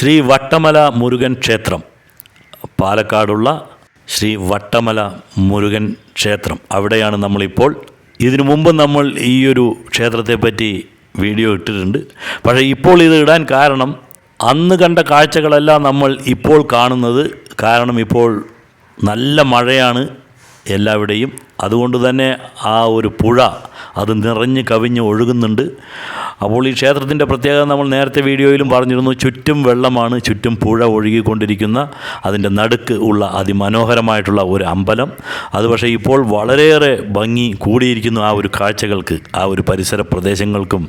ശ്രീ വട്ടമല മുരുകൻ ക്ഷേത്രം. പാലക്കാടുള്ള ശ്രീ വട്ടമല മുരുകൻ ക്ഷേത്രം. അവിടെയാണ് നമ്മളിപ്പോൾ. ഇതിനു മുമ്പ് നമ്മൾ ഈ ഒരു ക്ഷേത്രത്തെപ്പറ്റി വീഡിയോ ഇട്ടിട്ടുണ്ട്. പക്ഷേ ഇപ്പോൾ ഇത് ഇടാൻ കാരണം അന്ന് കണ്ട കാഴ്ചകളെല്ലാം നമ്മൾ ഇപ്പോൾ കാണുന്നത് കാരണം ഇപ്പോൾ നല്ല മഴയാണ് എല്ലാവിടെയും. അതുകൊണ്ട് തന്നെ ആ ഒരു പുഴ അത് നിറഞ്ഞ് കവിഞ്ഞ് ഒഴുകുന്നുണ്ട്. അപ്പോൾ ഈ ക്ഷേത്രത്തിന്റെ പ്രത്യേകത നമ്മൾ നേരത്തെ വീഡിയോയിലും പറഞ്ഞിരുന്നു ചുറ്റും വെള്ളമാണ് ചുറ്റും പുഴ ഒഴുകിക്കൊണ്ടിരിക്കുന്ന അതിന്റെ നടുക്ക് ഉള്ള അതിമനോഹരമായിട്ടുള്ള ഒരു അമ്പലം. അത് പക്ഷേ ഇപ്പോൾ വളരെയേറെ ഭംഗി കൂടിയിരിക്കുന്നു ആ ഒരു കാഴ്ചകൾക്ക് ആ ഒരു പരിസര പ്രദേശങ്ങൾക്കും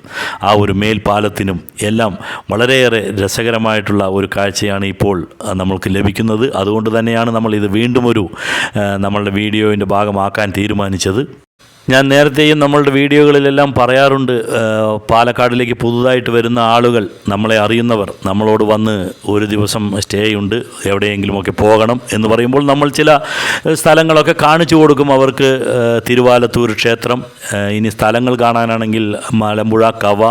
ആ ഒരു മേൽപ്പാലത്തിനും എല്ലാം വളരെയേറെ രസകരമായിട്ടുള്ള ഒരു കാഴ്ചയാണ് ഇപ്പോൾ നമ്മൾക്ക് ലഭിക്കുന്നത്. അതുകൊണ്ട് തന്നെയാണ് നമ്മൾ ഇത് വീണ്ടും ഒരു നമ്മളുടെ വീഡിയോയിന്റെ ഭാഗമാക്കാൻ തീരുമാനിച്ചത്. ഞാൻ നേരത്തെയും നമ്മളുടെ വീഡിയോകളിലെല്ലാം പറയാറുണ്ട് പാലക്കാടിലേക്ക് പുതുതായിട്ട് വരുന്ന ആളുകൾ നമ്മളെ അറിയുന്നവർ നമ്മളോട് വന്ന് ഒരു ദിവസം സ്റ്റേ ഉണ്ട് എവിടെയെങ്കിലുമൊക്കെ പോകണം എന്ന് പറയുമ്പോൾ നമ്മൾ ചില സ്ഥലങ്ങളൊക്കെ കാണിച്ചു കൊടുക്കും അവർക്ക് തിരുവാലത്തൂർ ക്ഷേത്രം ഇനി സ്ഥലങ്ങൾ കാണാനാണെങ്കിൽ മലമ്പുഴ കവ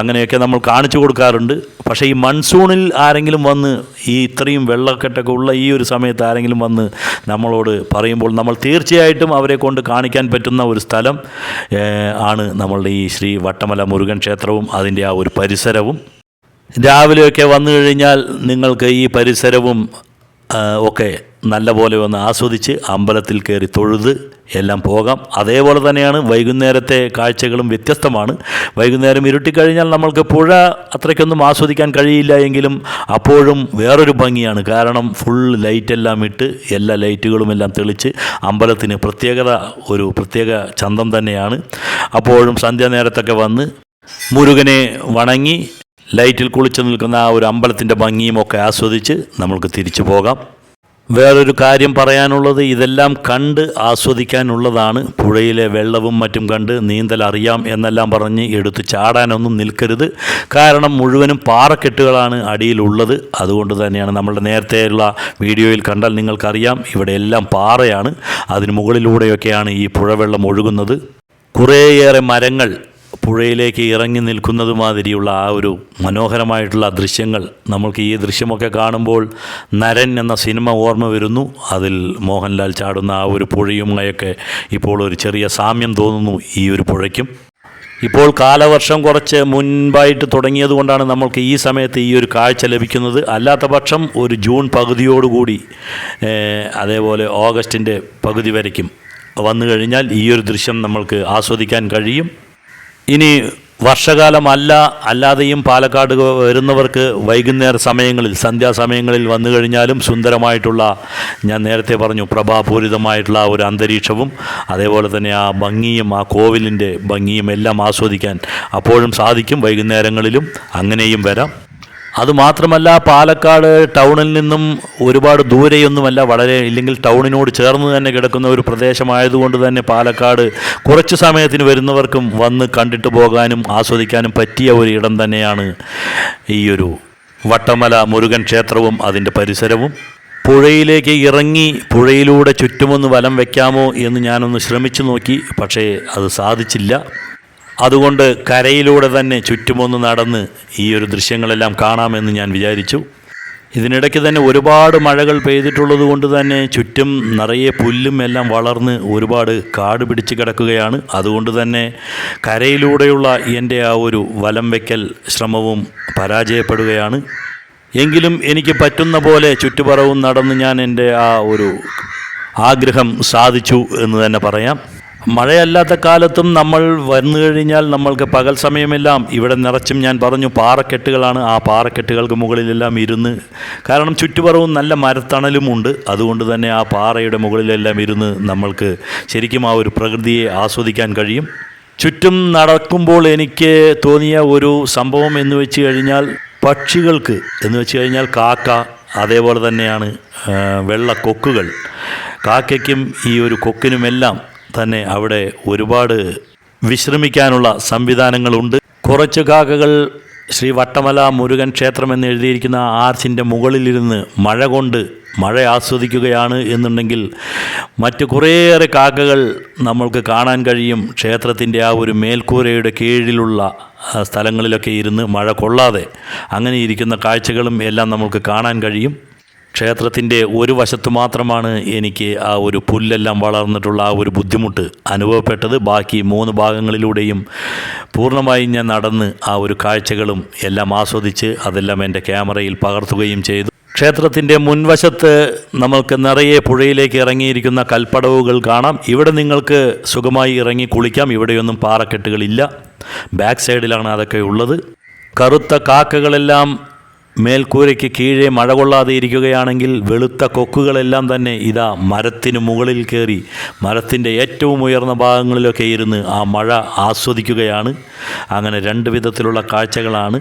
അങ്ങനെയൊക്കെ നമ്മൾ കാണിച്ചു കൊടുക്കാറുണ്ട്. പക്ഷേ ഈ മൺസൂണിൽ ആരെങ്കിലും വന്ന് ഈ ഇത്രയും വെള്ളക്കെട്ടൊക്കെ ഉള്ള ഈ ഒരു സമയത്ത് ആരെങ്കിലും വന്ന് നമ്മളോട് പറയുമ്പോൾ നമ്മൾ തീർച്ചയായിട്ടും അവരെ കൊണ്ട് കാണിക്കാൻ പറ്റുന്ന ഒരു സ്ഥലം ആണ് നമ്മളുടെ ഈ ശ്രീ വട്ടമല മുരുകൻ ക്ഷേത്രവും അതിന്റെ ആ ഒരു പരിസരവും. രാവിലെയൊക്കെ വന്നു കഴിഞ്ഞാൽ നിങ്ങൾക്ക് ഈ പരിസരവും ഒക്കെ നല്ല പോലെ ഒന്ന് ആസ്വദിച്ച് അമ്പലത്തിൽ കയറി തൊഴുത് എല്ലാം പോകാം. അതേപോലെ തന്നെയാണ് വൈകുന്നേരത്തെ കാഴ്ചകളും വ്യത്യസ്തമാണ്. വൈകുന്നേരം ഇരുട്ടിക്കഴിഞ്ഞാൽ നമ്മൾക്ക് പുഴ അത്രയ്ക്കൊന്നും ആസ്വദിക്കാൻ കഴിയില്ല എങ്കിലും അപ്പോഴും വേറൊരു ഭംഗിയാണ്. കാരണം ഫുൾ ലൈറ്റെല്ലാം ഇട്ട് എല്ലാ ലൈറ്റുകളും എല്ലാം തെളിച്ച് അമ്പലത്തിന് പ്രത്യേകത ഒരു പ്രത്യേക ചന്തം തന്നെയാണ്. അപ്പോഴും സന്ധ്യാനേരത്തൊക്കെ വന്ന് മുരുകനെ വണങ്ങി ലൈറ്റിൽ കുളിച്ചു നിൽക്കുന്ന ആ ഒരു അമ്പലത്തിന്റെ ഭംഗിയുമൊക്കെ ആസ്വദിച്ച് നമ്മൾക്ക് തിരിച്ചു പോകാം. വേറൊരു കാര്യം പറയാനുള്ളത് ഇതെല്ലാം കണ്ട് ആസ്വദിക്കാനുള്ളതാണ്. പുഴയിലെ വെള്ളവും മറ്റും കണ്ട് നീന്തൽ അറിയാം എന്നെല്ലാം പറഞ്ഞ് എടുത്ത് ചാടാനൊന്നും നിൽക്കരുത്. കാരണം മുഴുവനും പാറക്കെട്ടുകളാണ് അടിയിലുള്ളത്. അതുകൊണ്ട് തന്നെയാണ് നമ്മളുടെ നേരത്തെയുള്ള വീഡിയോയിൽ കണ്ടാൽ നിങ്ങൾക്കറിയാം ഇവിടെ എല്ലാം പാറയാണ്. അതിന് മുകളിലൂടെയൊക്കെയാണ് ഈ പുഴവെള്ളം ഒഴുകുന്നത്. കുറേയേറെ മരങ്ങൾ പുഴയിലേക്ക് ഇറങ്ങി നിൽക്കുന്നത് മാതിരിയുള്ള ആ ഒരു മനോഹരമായിട്ടുള്ള ദൃശ്യങ്ങൾ നമ്മൾക്ക് ഈ ദൃശ്യമൊക്കെ കാണുമ്പോൾ നരൻ എന്ന സിനിമ ഓർമ്മ വരുന്നു. അതിൽ മോഹൻലാൽ ചാടുന്ന ആ ഒരു പുഴയുമായൊക്കെ ഇപ്പോൾ ഒരു ചെറിയ സാമ്യം തോന്നുന്നു ഈ ഒരു പുഴയ്ക്കും. ഇപ്പോൾ കാലവർഷം കുറച്ച് മുൻപായിട്ട് തുടങ്ങിയതുകൊണ്ടാണ് നമ്മൾക്ക് ഈ സമയത്ത് ഈ ഒരു കാഴ്ച ലഭിക്കുന്നത്. അല്ലാത്ത പക്ഷം ഒരു ജൂൺ പകുതിയോടുകൂടി അതേപോലെ ഓഗസ്റ്റിന്റെ പകുതി വരയ്ക്കും. വന്നു കഴിഞ്ഞാൽ ഈ ഒരു ദൃശ്യം നമ്മൾക്ക് ആസ്വദിക്കാൻ കഴിയും. ഇനി വർഷകാലമല്ല അല്ലാതെയും പാലക്കാട് വരുന്നവർക്ക് വൈകുന്നേര സമയങ്ങളിൽ സന്ധ്യാസമയങ്ങളിൽ വന്നു കഴിഞ്ഞാലും സുന്ദരമായിട്ടുള്ള ഞാൻ നേരത്തെ പറഞ്ഞു പ്രഭാപൂരിതമായിട്ടുള്ള ഒരു അന്തരീക്ഷവും അതേപോലെ തന്നെ ആ ഭംഗിയും ആ കോവിലിന്റെ ഭംഗിയും എല്ലാം ആസ്വദിക്കാൻ അപ്പോഴും സാധിക്കും. വൈകുന്നേരങ്ങളിലും അങ്ങനെയും വരാം. അതുമാത്രമല്ല പാലക്കാട് ടൗണിൽ നിന്നും ഒരുപാട് ദൂരെയൊന്നുമല്ല വളരെ ഇല്ലെങ്കിൽ ടൗണിനോട് ചേർന്ന് തന്നെ കിടക്കുന്ന ഒരു പ്രദേശമായതുകൊണ്ട് തന്നെ പാലക്കാട് കുറച്ച് സമയത്തിന് വരുന്നവർക്കും വന്ന് കണ്ടിട്ട് പോകാനും ആസ്വദിക്കാനും പറ്റിയ ഒരു ഇടം തന്നെയാണ് ഈ ഒരു വട്ടമല മുരുകൻ ക്ഷേത്രവും അതിന്റെ പരിസരവും. പുഴയിലേക്ക് ഇറങ്ങി പുഴയിലൂടെ ചുറ്റുമൊന്ന് വലം വയ്ക്കാമോ എന്ന് ഞാനൊന്ന് ശ്രമിച്ചു നോക്കി പക്ഷേ അത് സാധിച്ചില്ല. അതുകൊണ്ട് കരയിലൂടെ തന്നെ ചുറ്റുമൊന്ന് നടന്ന് ഈ ഒരു ദൃശ്യങ്ങളെല്ലാം കാണാമെന്ന് ഞാൻ വിചാരിച്ചു. ഇതിനിടയ്ക്ക് തന്നെ ഒരുപാട് മഴകൾ പെയ്തിട്ടുള്ളത് കൊണ്ട് തന്നെ ചുറ്റും നിറയെ പുല്ലും എല്ലാം വളർന്ന് ഒരുപാട് കാട് പിടിച്ച് കിടക്കുകയാണ്. അതുകൊണ്ട് തന്നെ കരയിലൂടെയുള്ള എന്റെ ആ ഒരു വലം വയ്ക്കൽ ശ്രമവും പരാജയപ്പെടുകയാണ്. എങ്കിലും എനിക്ക് പറ്റുന്ന പോലെ ചുറ്റുപറവും നടന്ന് ഞാൻ എന്റെ ആ ഒരു ആഗ്രഹം സാധിച്ചു എന്ന് തന്നെ പറയാം. മഴയല്ലാത്ത കാലത്തും നമ്മൾ വന്നു കഴിഞ്ഞാൽ നമ്മൾക്ക് പകൽ സമയമെല്ലാം. ഇവിടെ നിറച്ചും ഞാൻ പറഞ്ഞു പാറക്കെട്ടുകളാണ്. ആ പാറക്കെട്ടുകൾക്ക് മുകളിലെല്ലാം ഇരുന്ന്. കാരണം ചുറ്റുപറവും നല്ല മരത്തണലുമുണ്ട് അതുകൊണ്ട് തന്നെ ആ പാറയുടെ മുകളിലെല്ലാം ഇരുന്ന് നമ്മൾക്ക് ശരിക്കും ആ ഒരു പ്രകൃതിയെ ആസ്വദിക്കാൻ കഴിയും. ചുറ്റും നടക്കുമ്പോൾ എനിക്ക് തോന്നിയ ഒരു സംഭവം എന്ന് വെച്ച് കഴിഞ്ഞാൽ പക്ഷികൾക്ക് എന്ന് വെച്ച് കഴിഞ്ഞാൽ കാക്ക അതേപോലെ തന്നെയാണ് വെള്ള കൊക്കുകൾ. കാക്കയ്ക്കും ഈ ഒരു കൊക്കിനുമെല്ലാം തന്നെ അവിടെ ഒരുപാട് വിശ്രമിക്കാനുള്ള സംവിധാനങ്ങളുണ്ട്. കുറച്ച് കാക്കകൾ ശ്രീ വട്ടമല മുരുകൻ ക്ഷേത്രം എന്ന് എഴുതിയിരിക്കുന്ന ആർച്ചിന്റെ മുകളിലിരുന്ന് മഴ കൊണ്ട് മഴ ആസ്വദിക്കുകയാണ് എന്നുണ്ടെങ്കിൽ മറ്റ് കുറേയേറെ കാക്കകൾ നമ്മൾക്ക് കാണാൻ കഴിയും. ക്ഷേത്രത്തിന്റെ ആ ഒരു മേൽക്കൂരയുടെ കീഴിലുള്ള സ്ഥലങ്ങളിലൊക്കെ ഇരുന്ന് മഴ കൊള്ളാതെ അങ്ങനെ ഇരിക്കുന്ന കാഴ്ചകളും എല്ലാം നമുക്ക് കാണാൻ കഴിയും. ക്ഷേത്രത്തിന്റെ ഒരു വശത്ത് മാത്രമാണ് എനിക്ക് ആ ഒരു പുല്ലെല്ലാം വളർന്നിട്ടുള്ള ആ ഒരു ബുദ്ധിമുട്ട് അനുഭവപ്പെട്ടത്. ബാക്കി മൂന്ന് ഭാഗങ്ങളിലൂടെയും പൂർണമായും ഞാൻ നടന്ന് ആ ഒരു കാഴ്ചകളും എല്ലാം ആസ്വദിച്ച് അതെല്ലാം എന്റെ ക്യാമറയിൽ പകർത്തുകയും ചെയ്തു. ക്ഷേത്രത്തിന്റെ മുൻവശത്ത് നമ്മൾക്ക് നിറയെ പുഴയിലേക്ക് ഇറങ്ങിയിരിക്കുന്ന കൽപ്പടവുകൾ കാണാം. ഇവിടെ നിങ്ങൾക്ക് സുഖമായി ഇറങ്ങി കുളിക്കാം. ഇവിടെയൊന്നും പാറക്കെട്ടുകളില്ല. ബാക്ക് സൈഡിലാണ് അതൊക്കെ ഉള്ളത്. കറുത്ത കാക്കകളെല്ലാം മേൽക്കൂരയ്ക്ക് കീഴെ മഴ കൊള്ളാതെ ഇരിക്കുകയാണെങ്കിൽ വെളുത്ത കൊക്കുകളെല്ലാം തന്നെ ഇതാ മരത്തിന് മുകളിൽ കയറി മരത്തിന്റെ ഏറ്റവും ഉയർന്ന ഭാഗങ്ങളിലൊക്കെ ഇരുന്ന് ആ മഴ ആസ്വദിക്കുകയാണ്. അങ്ങനെ രണ്ട് വിധത്തിലുള്ള കാഴ്ചകളാണ്.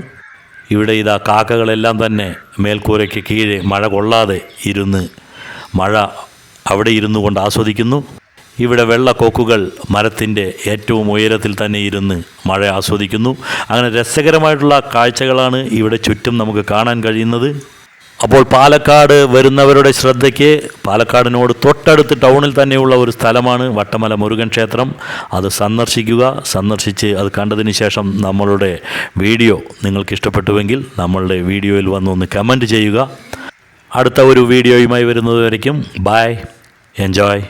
ഇവിടെ ഇതാ കാക്കകളെല്ലാം തന്നെ മേൽക്കൂരയ്ക്ക് കീഴെ മഴ കൊള്ളാതെ ഇരുന്ന് മഴ അവിടെ ഇരുന്നു കൊണ്ട് ആസ്വദിക്കുന്നു. ഇവിടെ വെള്ളക്കൊക്കുകൾ മരത്തിന്റെ ഏറ്റവും ഉയരത്തിൽ തന്നെ ഇരുന്ന് മഴ ആസ്വദിക്കുന്നു. അങ്ങനെ രസകരമായിട്ടുള്ള കാഴ്ചകളാണ് ഇവിടെ ചുറ്റും നമുക്ക് കാണാൻ കഴിയുന്നത്. അപ്പോൾ പാലക്കാട് വരുന്നവരുടെ ശ്രദ്ധയ്ക്ക് പാലക്കാടിനോട് തൊട്ടടുത്ത് ടൗണിൽ തന്നെയുള്ള ഒരു സ്ഥലമാണ് വട്ടമല മുരുകൻ ക്ഷേത്രം. അത് സന്ദർശിക്കുക സന്ദർശിച്ച് അത് കണ്ടതിന് ശേഷം നമ്മളുടെ വീഡിയോ നിങ്ങൾക്ക് ഇഷ്ടപ്പെട്ടുവെങ്കിൽ നമ്മളുടെ വീഡിയോയിൽ വന്ന് ഒന്ന് കമന്റ് ചെയ്യുക. അടുത്ത ഒരു വീഡിയോയുമായി വരുന്നത് വരയ്ക്കും ബായ് എൻജോയ്.